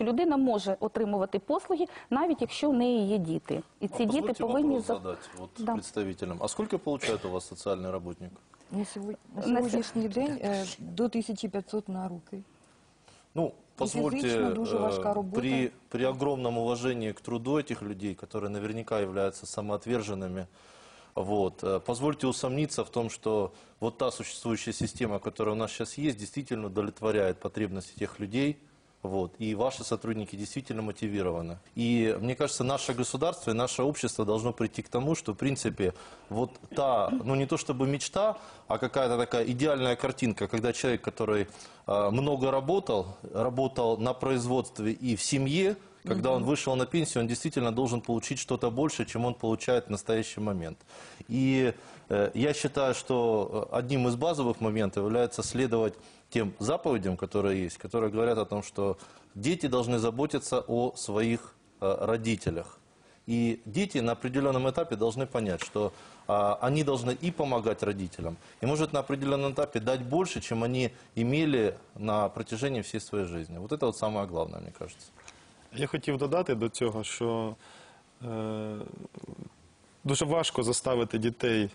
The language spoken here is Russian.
що людина може отримувати послуги, навіть якщо в неї є діти, і ці А діти позвольте повинні вопрос за- задать вот Да. представителям. А сколько получает у вас социальный работник? На, сьогодні, на На сьогоднішній день е, до 1500 на руки. Ну, позвольте, физично дуже э, важка робота. при, при огромном уважении к труду этих людей, которые наверняка являются самоотверженными, вот, э, позвольте усомниться в том, что вот та существующая система, которая у нас сейчас есть, действительно удовлетворяет потребности тех людей, вот, и ваши сотрудники действительно мотивированы. И мне кажется, наше государство и наше общество должно прийти к тому, что, в принципе, вот та, ну не то чтобы мечта, а какая-то такая идеальная картинка, когда человек, который э, много работал, работал на производстве и в семье, когда он вышел на пенсию, он действительно должен получить что-то больше, чем он получает в настоящий момент. И э, я считаю, что э, одним из базовых моментов является следовать тем заповедям, которые есть, которые говорят о том, что дети должны заботиться о своих э, родителях. И дети на определенном этапе должны понять, что а, они должны и помогать родителям, и может на определенном этапе дать больше, чем они имели на протяжении всей своей жизни. Вот это вот самое главное, мне кажется. Я хотів додати до цього, що е, дуже важко заставити дітей